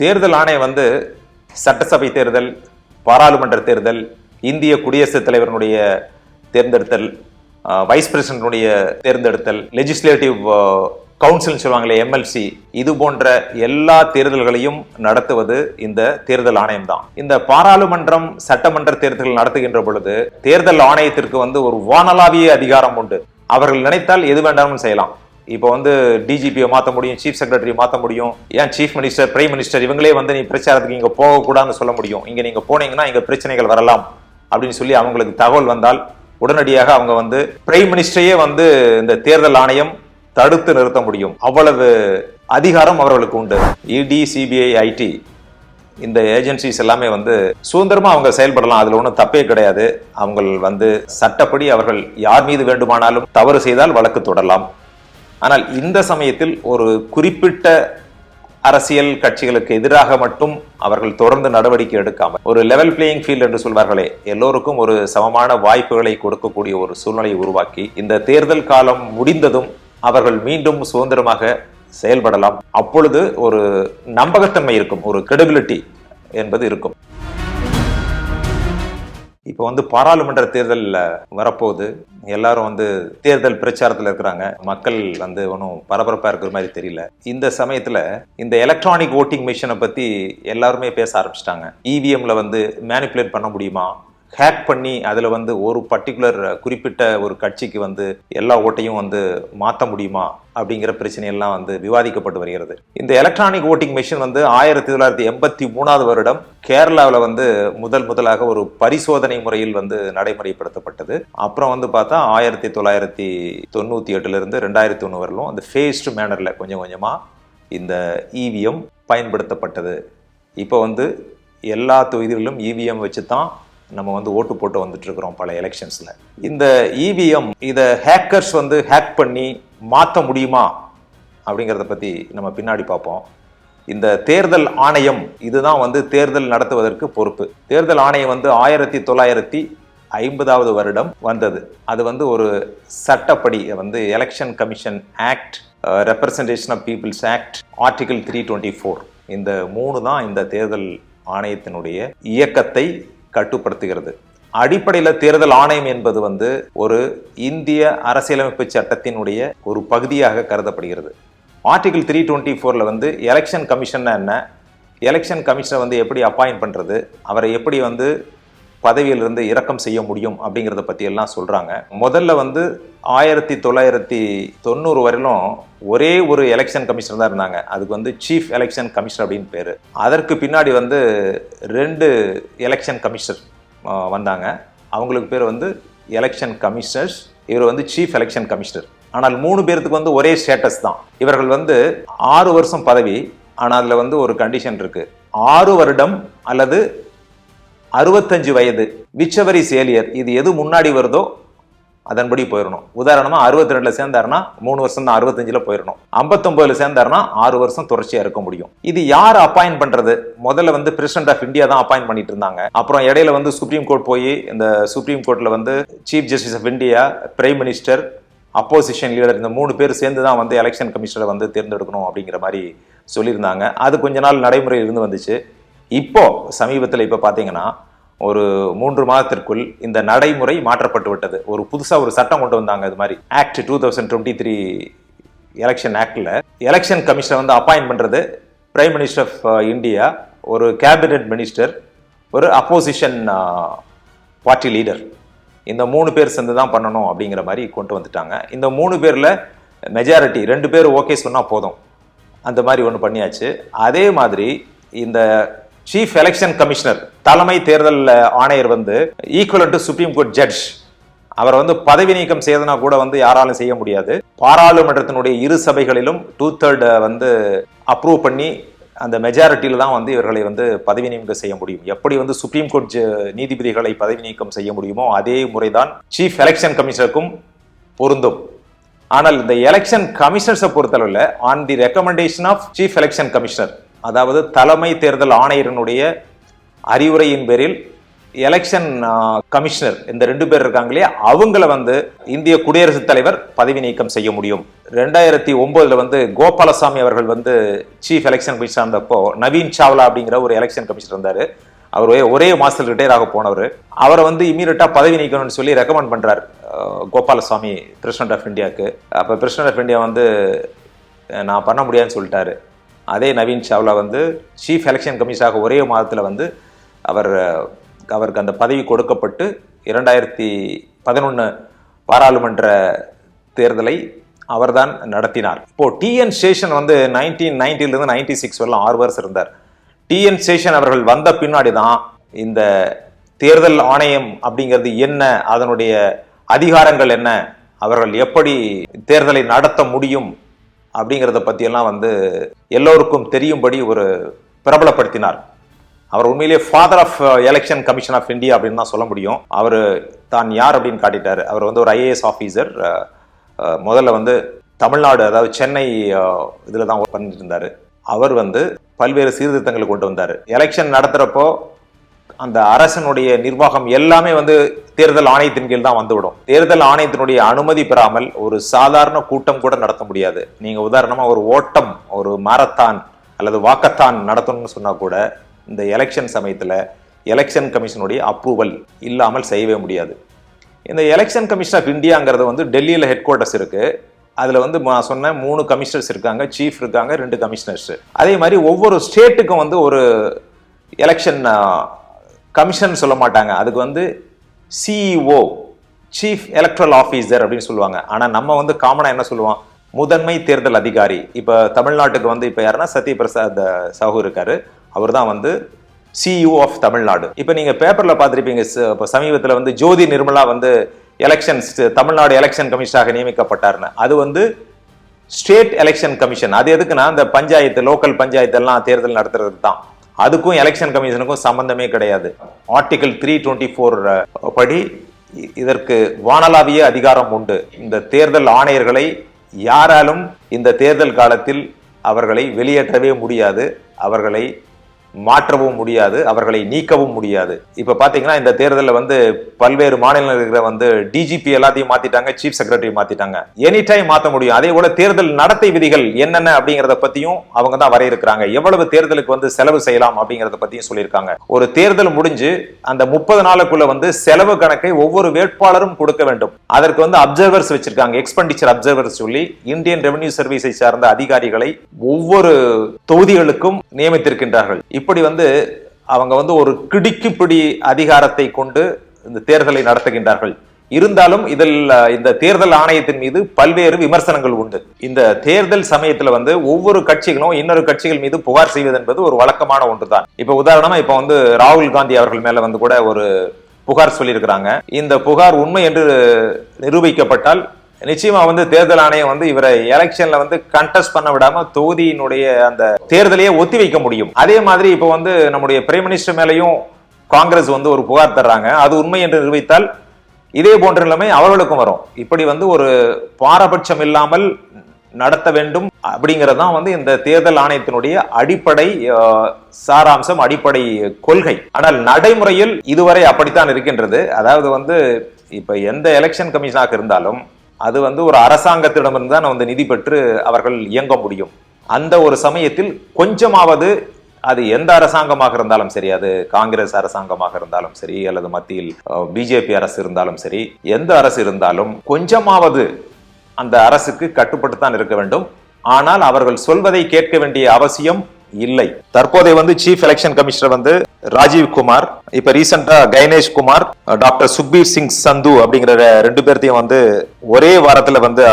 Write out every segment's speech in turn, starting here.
தேர்தல் ஆணையம் வந்து சட்டசபை தேர்தல் பாராளுமன்ற தேர்தல் இந்திய குடியரசுத் தலைவரினுடைய தேர்ந்தெடுத்தல் வைஸ் பிரசிடண்டுடைய தேர்ந்தெடுத்தல் லெஜிஸ்லேட்டிவ் கவுன்சில் சொல்லுவாங்களே எம்எல்சி இது போன்ற எல்லா தேர்தல்களையும் நடத்துவது இந்த தேர்தல் ஆணையம் தான். இந்த பாராளுமன்றம் சட்டமன்ற தேர்தல்கள் நடத்துகின்ற பொழுது தேர்தல் ஆணையத்திற்கு வந்து ஒரு வானளாவிய அதிகாரம் உண்டு. அவர்கள் நினைத்தால் எது வேண்டாலும் செய்யலாம். இப்போ வந்து டிஜிபியை மாற்ற முடியும் சீஃப் செக்ரட்டரி மாற்ற முடியும். ஏன் சீஃப் மினிஸ்டர் பிரைம் மினிஸ்டர் இவங்களே வந்து நீ பிரச்சாரத்துக்கு இங்கே போகக்கூடாதுன்னு சொல்ல முடியும். இங்கே நீங்கள் போனீங்கன்னா இங்கே பிரச்சனைகள் வரலாம் அப்படின்னு சொல்லி அவங்களுக்கு தகவல் வந்தால் உடனடியாக அவங்க வந்து பிரைம் மினிஸ்டரையே வந்து இந்த தேர்தல் ஆணையம் தடுத்து நிறுத்த முடியும். அவ்வளவு அதிகாரம் அவர்களுக்கு உண்டு. இடி சிபிஐ ஐடி இந்த ஏஜென்சிஸ் எல்லாமே வந்து சுதந்திரமா அவங்க செயல்படலாம். அதுல ஒன்றும் தப்பே கிடையாது. அவங்க வந்து சட்டப்படி அவர்கள் யார் மீது வேண்டுமானாலும் தவறு செய்தால் வழக்கு தொடரலாம். ஆனால் இந்த சமயத்தில் ஒரு குறிப்பிட்ட அரசியல் கட்சிகளுக்கு எதிராக மட்டும் அவர்கள் தொடர்ந்து நடவடிக்கை எடுக்காமல் ஒரு லெவல் பிளேயிங் ஃபீல்டு என்று சொல்வார்களே எல்லோருக்கும் ஒரு சமமான வாய்ப்புகளை கொடுக்கக்கூடிய ஒரு சூழ்நிலையை உருவாக்கி இந்த தேர்தல் காலம் முடிந்ததும் அவர்கள் மீண்டும் சுதந்திரமாக செயல்படலாம். அப்பொழுது ஒரு நம்பகத்தன்மை இருக்கும் ஒரு கிரெடிபிலிட்டி என்பது இருக்கும். இப்போ வந்து பாராளுமன்ற தேர்தலில் வரப்போகுது. எல்லாரும் வந்து தேர்தல் பிரச்சாரத்தில் இருக்கிறாங்க. மக்கள் வந்து ஒன்றும் பரபரப்பாக இருக்கிற மாதிரி தெரியல. இந்த சமயத்தில் இந்த எலக்ட்ரானிக் ஓட்டிங் மிஷினை பற்றி எல்லாருமே பேச ஆரம்பிச்சிட்டாங்க. இவிஎம்ல வந்து மேனிப்புலேட் பண்ண முடியுமா? ஹேக் பண்ணி அதில் வந்து ஒரு பர்டிகுலர் குறிப்பிட்ட ஒரு கட்சிக்கு வந்து எல்லா ஓட்டையும் வந்து மாற்ற முடியுமா அப்படிங்கிற பிரச்சனையெல்லாம் வந்து விவாதிக்கப்பட்டு வருகிறது. இந்த எலக்ட்ரானிக் ஓட்டிங் மிஷின் வந்து ஆயிரத்தி தொள்ளாயிரத்தி எண்பத்தி மூணாவது வருடம் கேரளாவில் வந்து முதல் முதலாக ஒரு பரிசோதனை முறையில் வந்து நடைமுறைப்படுத்தப்பட்டது. அப்புறம் வந்து பார்த்தா ஆயிரத்தி தொள்ளாயிரத்தி தொண்ணூற்றி எட்டுலேருந்து ரெண்டாயிரத்தி ஒன்று வரலும் அந்த ஃபேஸ்டு மேனரில் கொஞ்சம் கொஞ்சமாக இந்த இவிஎம் பயன்படுத்தப்பட்டது. இப்போ வந்து எல்லா தொகுதிகளிலும் இவிஎம் வச்சு தான் நம்ம வந்து ஓட்டு போட்டு வந்துட்டுருக்குறோம் பல எலெக்ஷன்ஸில் இந்த இவிஎம் இதை ஹேக்கர்ஸ் வந்து ஹேக் பண்ணி மாற்ற முடியுமா? அப்படிங்கிறத பற்றி நம்ம பின்னாடி பார்ப்போம். இந்த தேர்தல் ஆணையம் இதுதான் வந்து தேர்தல் நடத்துவதற்கு பொறுப்பு. தேர்தல் ஆணையம் வந்து ஆயிரத்தி தொள்ளாயிரத்தி ஐம்பதாவது வருடம் வந்தது. அது வந்து ஒரு சட்டப்படி வந்து election commission act representation of peoples act article three twenty four இந்த மூணு தான் இந்த தேர்தல் ஆணையத்தினுடைய இயக்கத்தை கட்டுப்படுத்துகிறது. அடிப்படையில் தேர்தல் ஆணையம் என்பது வந்து ஒரு இந்திய அரசியலமைப்பு சட்டத்தினுடைய ஒரு பகுதியாக கருதப்படுகிறது. ஆர்டிகிள் த்ரீ டுவெண்ட்டி ஃபோரில் வந்து எலெக்ஷன் கமிஷன்னா என்ன? எலெக்ஷன் கமிஷனை வந்து எப்படி அப்பாயிண்ட் பண்ணுறது அவரை எப்படி வந்து பதவியிலிருந்து இறக்கம் செய்ய முடியும் அப்படிங்கிறத பற்றியெல்லாம் சொல்கிறாங்க முதல்ல வந்து ஆயிரத்தி தொள்ளாயிரத்தி தொண்ணூறு வரையிலும் ஒரே ஒரு எலெக்ஷன் கமிஷனர் தான் இருந்தாங்க. அதுக்கு வந்து சீஃப் எலெக்ஷன் கமிஷனர் அப்படின்னு பேர். அதற்கு பின்னாடி வந்து ரெண்டு எலெக்ஷன் கமிஷனர் வந்தாங்க. அவங்களுக்கு பேர் வந்து எலெக்ஷன் கமிஷனர்ஸ் இவர் வந்து சீஃப் எலெக்ஷன் கமிஷனர் ஆனால் மூணு பேர்த்துக்கு வந்து ஒரே ஸ்டேட்டஸ் தான். இவர்கள் வந்து ஆறு வருஷம் பதவி ஆனால் அதில் வந்து ஒரு கண்டிஷன் இருக்குது ஆறு வருடம் அல்லது அறுபத்தஞ்சு வயது விச்சவரி சேலியர் இது எது முன்னாடி வருதோ அதன்படி போயிடணும் உதாரணமா அறுபத்தி ரெண்டுல சேர்ந்தாருன்னா மூணு வருஷம் தான் அறுபத்தஞ்சுல போயிடணும் ஐம்பத்தொன்பதுல சேர்ந்தாருன்னா ஆறு வருஷம் தொடர்ச்சியா இருக்க முடியும். இது யார் அப்பாயின் பண்றது? முதல்ல வந்து பிரசிடென்ட் ஆஃப் இந்தியா தான் அப்பாயின் பண்ணிட்டு இருந்தாங்க. அப்புறம் இடையில வந்து சுப்ரீம் கோர்ட் போய் இந்த சுப்ரீம் கோர்ட்ல வந்து chief justice of India prime minister opposition leader இந்த மூணு பேர் சேர்ந்து தான் வந்து எலெக்ஷன் கமிஷனரை வந்து தேர்ந்தெடுக்கணும் அப்படிங்கிற மாதிரி சொல்லியிருந்தாங்க. அது கொஞ்ச நாள் நடைமுறையில் இருந்து வந்துச்சு. இப்போ சமீபத்தில் இப்போ பார்த்தீங்கன்னா ஒரு மூன்று மாதத்திற்குள் இந்த நடைமுறை மாற்றப்பட்டு விட்டது. ஒரு புதுசாக ஒரு சட்டம் கொண்டு வந்தாங்க இது மாதிரி. Act two thousand twenty three election ஆக்டில் எலெக்ஷன் கமிஷனர் வந்து அப்பாயிண்ட் பண்ணுறது பிரைம் மினிஸ்டர் ஆஃப் இந்தியா ஒரு கேபினெட் மினிஸ்டர் ஒரு அப்போசிஷன் பார்ட்டி லீடர் இந்த மூணு பேர் சேர்ந்து தான் பண்ணணும் அப்படிங்கிற மாதிரி கொண்டு வந்துட்டாங்க. இந்த மூணு பேரில் மெஜாரிட்டி ரெண்டு பேர் ஓகே சொன்னால் போதும். அந்த மாதிரி ஒன்று பண்ணியாச்சு. அதே மாதிரி இந்த சீஃப் எலெக்ஷன் கமிஷனர் தலைமை தேர்தல் ஆணையர் வந்து equal to supreme court judge அவர் வந்து பதவி நீக்கம் செய்தனா கூட வந்து யாராலும் செய்ய முடியாது. பாராளுமன்றத்தினுடைய இரு சபைகளிலும் டூ தேர்ட் வந்து அப்ரூவ் பண்ணி அந்த மெஜாரிட்டியில தான் வந்து இவர்களை வந்து பதவி நீக்கம் செய்ய முடியும். எப்படி வந்து சுப்ரீம் கோர்ட் நீதிபதிகளை பதவி நீக்கம் செய்ய முடியுமோ அதே முறைதான் சீஃப் எலெக்ஷன் கமிஷனருக்கும் பொருந்தும். ஆனால் இந்த எலெக்ஷன் கமிஷனர்ஸை பொறுத்தளவில் on the recommendation of chief election commissioner அதாவது தலைமை தேர்தல் ஆணையரினுடைய அறிவுரையின் பேரில் எலெக்ஷன் கமிஷனர் இந்த ரெண்டு பேர் இருக்காங்களே அவங்கள வந்து இந்திய குடியரசுத் தலைவர் பதவி நீக்கம் செய்ய முடியும். ரெண்டாயிரத்தி ஒன்பதுல வந்து கோபாலசாமி அவர்கள் வந்து சீஃப் எலெக்ஷன் கமிஷனர் இருந்தப்போ நவீன் சாவ்லா அப்படிங்கிற ஒரு எலெக்ஷன் கமிஷனர் இருந்தார். அவர் ஒரே- மாசத்தில் ரிட்டையர் ஆக போனவர். அவரை வந்து இமீடியட்டாக பதவி நீக்கணும்னு சொல்லி ரெக்கமெண்ட் பண்ணுறார் கோபாலசாமி பிரசிடென்ட் ஆஃப் இந்தியாவுக்கு அப்போ பிரசிடென்ட் ஆஃப் இந்தியா வந்து நான் பண்ண முடியாதுன்னு சொல்லிட்டாரு. அதே நவீன் சாவ்லா வந்து சீஃப் எலெக்ஷன் கமிஷனாக ஒரே மாதத்தில் வந்து அவர் அவருக்கு அந்த பதவி கொடுக்கப்பட்டு இரண்டாயிரத்தி பதினொன்று பாராளுமன்ற தேர்தலை அவர்தான் நடத்தினார். இப்போது டிஎன் சேஷன் வந்து நைன்டீன் நைன்டிலிருந்து நைன்டி சிக்ஸ் வரலாம் ஆறு வருஷம் இருந்தார். டிஎன் சேஷன் அவர்கள் வந்த பின்னாடி தான் இந்த தேர்தல் ஆணையம் அப்படிங்கிறது என்ன அதனுடைய அதிகாரங்கள் என்ன அவர்கள் எப்படி தேர்தலை நடத்த முடியும் அப்படிங்கிறத பற்றியெல்லாம் வந்து எல்லோருக்கும் தெரியும்படி ஒரு பிரபலப்படுத்தினார். அவர் உண்மையிலேயே father of election commission of India அப்படின்னு தான் சொல்ல முடியும். அவர் தான் யார் அப்படின்னு காட்டிட்டார். அவர் வந்து ஒரு ஐஏஎஸ் ஆஃபீஸர் uh, uh, முதல்ல வந்து தமிழ்நாடு அதாவது சென்னை uh, இதில் தான் பண்ணிட்டு இருந்தார். அவர் வந்து பல்வேறு சீர்திருத்தங்களை கொண்டு வந்தார். எலெக்ஷன் நடத்துகிறப்போ அந்த அரசனுடைய நிர்வாகம் எல்லாமே வந்து தேர்தல் ஆணையத்தின் கீழ் தான் வந்துவிடும். தேர்தல் ஆணையத்தினுடைய அனுமதி பெறாமல் ஒரு சாதாரண கூட்டம் கூட நடத்த முடியாது. நீங்க உதாரணமா ஒரு ஓட்டம் ஒரு மாரத்தான் அல்லது வாக்கத்தான் நடத்தணும்னு சொன்னா கூட இந்த எலெக்ஷன் சமயத்துல எலெக்ஷன் கமிஷனுடைய அப்ரூவல் இல்லாமல் செய்யவே முடியாது. இந்த எலெக்ஷன் கமிஷன் ஆஃப் இந்தியாங்கிறது வந்து டெல்லியில் ஹெட் குவார்ட்டர்ஸ் இருக்கு. அதில் வந்து நான் சொன்ன மூணு கமிஷனர்ஸ் இருக்காங்க சீஃப் இருக்காங்க ரெண்டு கமிஷனர்ஸ் அதே மாதிரி ஒவ்வொரு ஸ்டேட்டுக்கும் வந்து ஒரு எலெக்ஷன் கமிஷன் சொல்ல மாட்டாங்க. அதுக்கு வந்து சிஇஓ சீஃப் எலக்ட்ரல் ஆஃபீஸர் அப்படின்னு சொல்லுவாங்க. ஆனால் நம்ம வந்து காமனாக என்ன சொல்லுவோம்? முதன்மை தேர்தல் அதிகாரி. இப்போ தமிழ்நாட்டுக்கு வந்து இப்போ யாருன்னா சத்யபிரசாத் சாஹூ இருக்காரு. அவர் தான் வந்து சிஇஓ ஆஃப் தமிழ்நாடு. இப்போ நீங்கள் பேப்பரில் பார்த்துருப்பீங்க. இப்போ சமீபத்தில் வந்து ஜோதி நிர்மலா வந்து எலெக்ஷன்ஸ் தமிழ்நாடு எலெக்ஷன் கமிஷனாக நியமிக்கப்பட்டார்னு அது வந்து ஸ்டேட் எலெக்ஷன் கமிஷன் அது எதுக்குன்னா இந்த பஞ்சாயத்து லோக்கல் பஞ்சாயத்து எல்லாம் தேர்தல் நடத்துறதுக்கு தான் அதுக்கும் எலெக்ஷன் கமிஷனுக்கும் சம்பந்தமே கிடையாது. ஆர்டிகல் த்ரீ டுவெண்ட்டி ஃபோர் படி இதற்கு வானளாவிய அதிகாரம் உண்டு. இந்த தேர்தல் ஆணையர்களை யாராலும் இந்த தேர்தல் காலத்தில் அவர்களை வெளியேற்றவே முடியாது. அவர்களை மாற்றவும் முடியாது அவர்களை நீக்கவும் முடியாது. இப்ப பாத்தீங்கன்னா இந்த தேர்தலில் வந்து பல்வேறு மாநிலங்கள் இருக்கிற வந்து டிஜிபி எல்லாத்தையும் மாத்திட்டாங்க சீஃப் செக்ரட்டரி மாத்திட்டாங்க. எனி டைம் மாத்த முடியும். அதே போல தேர்தல் நடத்தை விதிகள் என்னென்ன அப்படிங்கறத பத்தியும் அவங்க தான் வரையிருக்கிறாங்க எவ்வளவு தேர்தலுக்கு வந்து செலவு செய்யலாம் அப்படிங்கறத பத்தியும் சொல்லியிருக்காங்க. ஒரு தேர்தல் முடிஞ்சு அந்த முப்பது நாளுக்குள்ள வந்து செலவு கணக்கை ஒவ்வொரு வேட்பாளரும் கொடுக்க வேண்டும். அதற்கு வந்து அப்சர்வர்ஸ் வச்சிருக்காங்க. எக்ஸ்பெண்டிச்சர் அப்சர்வர்ஸ் சொல்லி இந்தியன் ரெவன்யூ சர்வீஸை சார்ந்த அதிகாரிகளை ஒவ்வொரு தொகுதிகளுக்கும் நியமித்திருக்கின்றார்கள். இப்படி வந்து அவங்க வந்து ஒரு கிடுக்கிப்பிடி அதிகாரத்தை கொண்டு இந்த தேர்தலை நடத்துகின்றார்கள். இருந்தாலும் இதில் இந்த தேர்தல் ஆணையத்தின் மீது பல்வேறு விமர்சனங்கள் உண்டு. இந்த தேர்தல் சமயத்துல வந்து ஒவ்வொரு கட்சிகளும் இன்னொரு கட்சிகள் மீது புகார் செய்வது என்பது ஒரு வழக்கமான ஒன்றுதான். இப்ப உதாரணமா இப்ப வந்து ராகுல் காந்தி அவர்கள் மேல வந்து கூட ஒரு புகார் சொல்லியிருக்கிறாங்க. இந்த புகார் உண்மை என்று நிரூபிக்கப்பட்டால் நிச்சயமா வந்து தேர்தல் ஆணையம் வந்து இவரை எலெக்ஷன்ல வந்து கண்டெஸ்ட் பண்ண விடாம தொகுதியினுடைய அந்த தேர்தலையே ஒத்தி வைக்க முடியும். அதே மாதிரி இப்போ வந்து நம்முடைய பிரைம் மினிஸ்டர் மேலையும் காங்கிரஸ் வந்து ஒரு புகார் தர்றாங்க. அது உண்மை என்று நிரூபித்தால் இதே போன்ற நிலைமை அவர்களுக்கும் வரும். இப்படி வந்து ஒரு பாரபட்சம் இல்லாமல் நடத்த வேண்டும் அப்படிங்கிறது தான் வந்து இந்த தேர்தல் ஆணையத்தினுடைய அடிப்படை சாராம்சம் அடிப்படை கொள்கை. ஆனால் நடைமுறையில் இதுவரை அப்படித்தான் இருக்கின்றது. அதாவது வந்து இப்ப எந்த எலெக்ஷன் கமிஷனாக இருந்தாலும் அது வந்து ஒரு அரசாங்கத்திடமிருந்து தான் வந்து நிதி பெற்று அவர்கள் இயங்க முடியும். அந்த ஒரு சமயத்தில் கொஞ்சமாவது அது எந்த அரசாங்கமாக இருந்தாலும் சரி அது காங்கிரஸ் அரசாங்கமாக இருந்தாலும் சரி அல்லது மத்தியில் பிஜேபி அரசு இருந்தாலும் சரி எந்த அரசு இருந்தாலும் கொஞ்சமாவது அந்த அரசுக்கு கட்டுப்பட்டு தான் இருக்க வேண்டும். ஆனால் அவர்கள் சொல்வதை கேட்க வேண்டிய அவசியம் இல்லை. தற்போதைய வந்து சீஃப் எலெக்ஷன் கமிஷனர் வந்து ராஜீவ் குமார் இப்ப ரீசெண்டா கைனேஷ் குமார் டாக்டர் சுக்பீர் சிங் சந்து அப்படிங்கிற ரெண்டு பேர்த்தையும் வந்து ஒரே வாரத்துல வந்து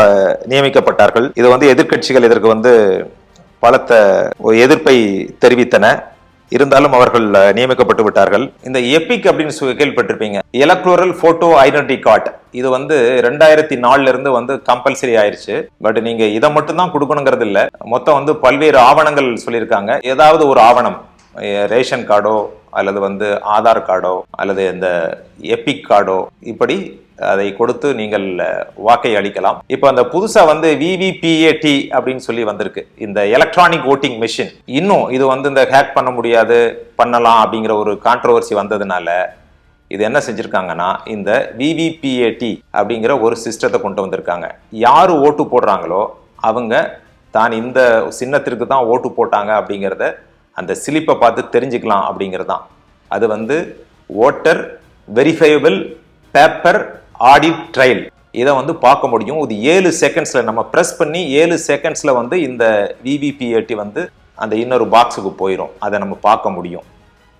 நியமிக்கப்பட்டார்கள். இது வந்து எதிர்க்கட்சிகள் இதற்கு வந்து பலத்த எதிர்ப்பை தெரிவித்தன. இருந்தாலும் அவர்கள் நியமிக்கப்பட்டு விட்டார்கள். இந்த எபிக் அப்படின்னு கேள்விப்பட்டிருப்பீங்க. எலக்ட்ரோரல் போட்டோ ஐடென்டி கார்டு இது வந்து ரெண்டாயிரத்தி நாலுல இருந்து வந்து கம்பல்சரி ஆயிருச்சு. பட் நீங்க இதை மட்டும் தான் கொடுக்கணுங்கிறது இல்ல. மொத்தம் வந்து பல்வேறு ஆவணங்கள் சொல்லியிருக்காங்க. ஏதாவது ஒரு ஆவணம். ரேஷன் கார்டோ அல்லது வந்து ஆதார் கார்டோ அல்லது இந்த எபிக் கார்டோ இப்படி அதை கொடுத்து நீங்கள் வாக்கை அளிக்கலாம். இப்போ அந்த புதுசாக வந்து விவிபிஏடி அப்படின்னு சொல்லி வந்திருக்கு. இந்த எலக்ட்ரானிக் ஓட்டிங் மிஷின் இன்னும் இது வந்து இந்த ஹேக் பண்ண முடியாது பண்ணலாம் அப்படிங்கிற ஒரு கான்ட்ரவர்சி வந்ததுனால இது என்ன செஞ்சுருக்காங்கன்னா இந்த விவிபிஏடி அப்படிங்கிற ஒரு சிஸ்டத்தை கொண்டு வந்திருக்காங்க. யார் ஓட்டு போடுறாங்களோ அவங்க தான் இந்த சின்னத்திற்கு தான் ஓட்டு போட்டாங்க அப்படிங்கிறத அந்த ஸ்லிப்பை பார்த்து தெரிஞ்சுக்கலாம் அப்படிங்கிறது தான் அது வந்து voter verifiable paper audit trail இதை வந்து பார்க்க முடியும். இது ஏழு செகண்ட்ஸில் நம்ம ப்ரெஸ் பண்ணி ஏழு செகண்ட்ஸில் வந்து இந்த விவிபிஏடி வந்து அந்த இன்னொரு பாக்ஸுக்கு போயிடும் அதை நம்ம பார்க்க முடியும்.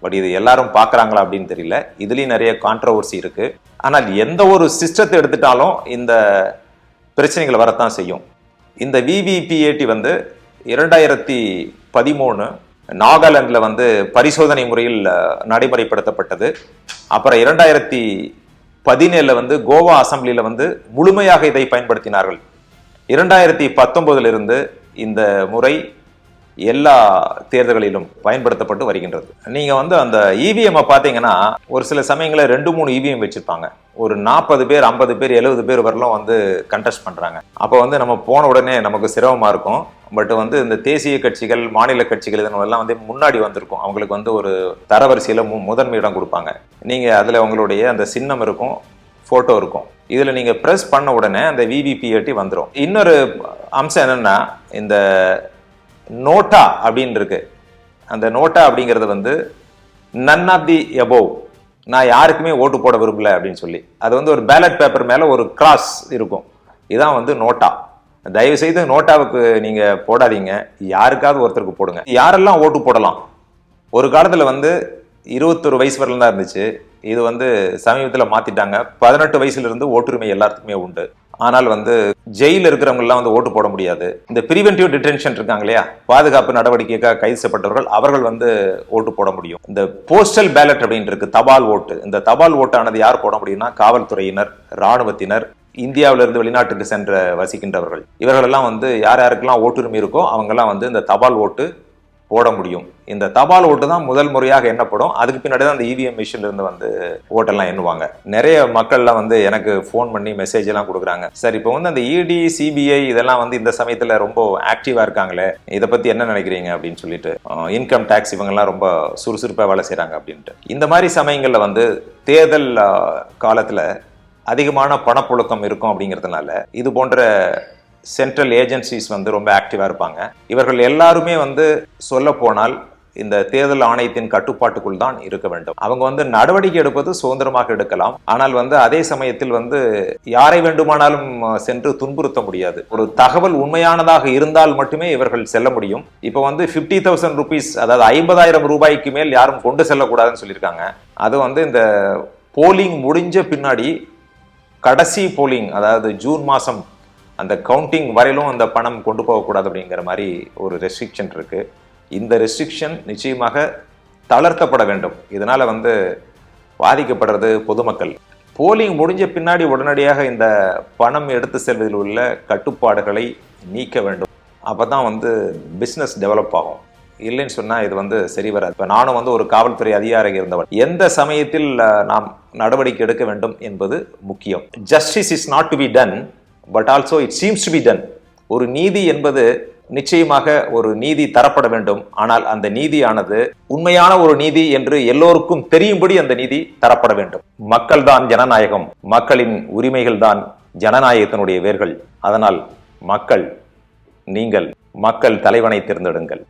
பட் இது எல்லாரும் பார்க்குறாங்களா அப்படின்னு தெரியல. இதுலேயும் நிறைய கான்ட்ரவர்சி இருக்குது ஆனால் எந்த ஒரு சிஸ்டத்தை எடுத்துட்டாலும் இந்த பிரச்சனைகள் வரத்தான் செய்யும். இந்த விவிபிஏடி வந்து இரண்டாயிரத்தி பதிமூணு நாகாலாந்தில் வந்து பரிசோதனை முறையில் நடைமுறைப்படுத்தப்பட்டது. அப்புறம் இரண்டாயிரத்தி பதினேழில் வந்து கோவா அசம்பிளியில் வந்து முழுமையாக இதை பயன்படுத்தினார்கள். இரண்டாயிரத்தி பத்தொன்பதுலேருந்து இந்த முறை எல்லா தேர்தல்களிலும் பயன்படுத்தப்பட்டு வருகின்றது. நீங்க வந்து அந்த இவிஎம் பார்த்தீங்கன்னா ஒரு சில சமயங்களில் ரெண்டு மூணு இவிஎம் வச்சிருப்பாங்க. ஒரு நாற்பது பேர் ஐம்பது பேர் எழுபது பேர் வரலாம் வந்து கண்டெஸ்ட் பண்றாங்க. அப்போ வந்து நம்ம போன உடனே நமக்கு சிரமமா இருக்கும். பட் வந்து இந்த தேசிய கட்சிகள் மாநில கட்சிகள் இதனெல்லாம் வந்து முன்னாடி வந்திருக்கும். அவங்களுக்கு வந்து ஒரு தரவரிசையில் மு முதன்மை இடம் கொடுப்பாங்க. நீங்கள் அதில் உங்களுடைய அந்த சின்னம் இருக்கும் ஃபோட்டோ இருக்கும். இதில் நீங்கள் ப்ரெஸ் பண்ண உடனே அந்த விவிபிஏடி வந்துடும் இன்னொரு அம்சம் என்னென்னா இந்த நோட்டா அப்படின்னு இருக்கு அந்த நோட்டா அப்படிங்கிறது வந்து நன் ஆஃப் தி எபோவ் நான் யாருக்குமே ஓட்டு போட விரும்பல அப்படின்னு சொல்லி. அது வந்து ஒரு பேலட் பேப்பர் மேலே ஒரு கிராஸ் இருக்கும். இதான் வந்து நோட்டா. தயவு செய்து நோட்டாவுக்கு நீங்க போடாதீங்க. யாருக்காவது ஒருத்தருக்கு போடுங்க. யாரெல்லாம் ஓட்டு போடலாம்? ஒரு காலத்தில் வந்து இருபத்தொரு வயசு வரலாம் தான் இருந்துச்சு. இது வந்து சமீபத்தில் மாத்திட்டாங்க. பதினெட்டு வயசுல இருந்து ஓட்டுரிமை எல்லாத்துக்குமே உண்டு. ஆனால் வந்து ஜெயில இருக்கிறவங்கெல்லாம் வந்து ஓட்டு போட முடியாது. இந்த பிரிவென்டிவ் டிடென்ஷன் இருக்காங்க இல்லையா பாதுகாப்பு நடவடிக்கைக்காக கைது செய்யப்பட்டவர்கள் அவர்கள் வந்து ஓட்டு போட முடியும். இந்த போஸ்டல் பேலட் அப்படின்னு இருக்கு தபால் ஓட்டு. இந்த தபால் ஓட்டானது யார் போட முடியும்னா காவல்துறையினர் ராணுவத்தினர் இந்தியாவிலிருந்து வெளிநாட்டுக்கு சென்ற வசிக்கின்றவர்கள். இவர்கள் எல்லாம் வந்து யார் யாருக்கெல்லாம் ஓட்டுரிமை இருக்கோ அவங்கெல்லாம் வந்து இந்த தபால் ஓட்டு போட முடியும். இந்த தபால் ஓட்டு தான் முதல் முறையாக எண்ணப்படும். அதுக்கு பின்னாடி தான் அந்த இவிஎம் மிஷின்ல இருந்து வந்து ஓட்டெல்லாம் எண்ணுவாங்க. நிறைய மக்கள்லாம் வந்து எனக்கு ஃபோன் பண்ணி மெசேஜ் எல்லாம் கொடுக்குறாங்க. சார் இப்போ வந்து அந்த இடி சிபிஐ இதெல்லாம் வந்து இந்த சமயத்துல ரொம்ப ஆக்டிவா இருக்காங்களே இதை பத்தி என்ன நினைக்கிறீங்க? அப்படின்னு சொல்லிட்டு இன்கம் டேக்ஸ் இவங்கெல்லாம் ரொம்ப சுறுசுறுப்பாக வேலை செய்கிறாங்க அப்படின்ட்டு. இந்த மாதிரி சமயங்களில் வந்து தேர்தல் காலத்தில் அதிகமான பணப்புழக்கம் இருக்கும் அப்படிங்கிறதுனால இது போன்ற சென்ட்ரல் ஏஜென்சிஸ் வந்து ரொம்ப ஆக்டிவாக இருப்பாங்க. இவர்கள் எல்லாருமே வந்து சொல்ல போனால் இந்த தேர்தல் ஆணையத்தின் கட்டுப்பாட்டுக்குள் தான் இருக்க வேண்டும். அவங்க வந்து நடவடிக்கை எடுப்பது சுதந்திரமாக எடுக்கலாம். ஆனால் வந்து அதே சமயத்தில் வந்து யாரை வேண்டுமானாலும் சென்று துன்புறுத்த முடியாது. ஒரு தகவல் உண்மையானதாக இருந்தால் மட்டுமே இவர்கள் செல்ல முடியும். இப்போ வந்து ஃபிஃப்டி தௌசண்ட் ருபீஸ் அதாவது ஐம்பதாயிரம் ரூபாய்க்கு மேல் யாரும் கொண்டு செல்லக்கூடாதுன்னு சொல்லியிருக்காங்க. அது வந்து இந்த போலிங் முடிஞ்ச பின்னாடி கடைசி போலிங் அதாவது ஜூன் மாதம் அந்த கவுண்டிங் வரையிலும் அந்த பணம் கொண்டு போகக்கூடாது அப்படிங்கிற மாதிரி ஒரு ரெஸ்ட்ரிக்ஷன் இருக்குது இந்த ரெஸ்ட்ரிக்ஷன் நிச்சயமாக தளர்த்தப்பட வேண்டும். இதனால் வந்து பாதிக்கப்படுறது பொதுமக்கள். போலிங் முடிஞ்ச பின்னாடி உடனடியாக இந்த பணம் எடுத்து செல்வதில் உள்ள கட்டுப்பாடுகளை நீக்க வேண்டும். அப்போ தான் வந்து பிஸ்னஸ் டெவலப் ஆகும். இல்லைன்னு சொன்னால் இது வந்து சரி வராது. இப்போ நானும் வந்து ஒரு காவல்துறை அதிகாரி இருந்தவன். எந்த சமயத்தில் நாம் நடவடிக்கை எடுக்க வேண்டும் என்பது முக்கியம். Justice is not to be done but also it seems to be done ஒரு நீதி என்பது நிச்சயமாக ஒரு நீதி தரப்பட வேண்டும். ஆனால் அந்த நீதியானது உண்மையான ஒரு நீதி என்று எல்லோருக்கும் தெரியும்படி அந்த நீதி தரப்பட வேண்டும். மக்கள்தான் ஜனநாயகம். மக்களின் உரிமைகள் தான் ஜனநாயகத்தினுடைய வேர்கள். அதனால் மக்கள் நீங்கள் மக்கள் தலைவனை தேர்ந்தெடுங்கள்.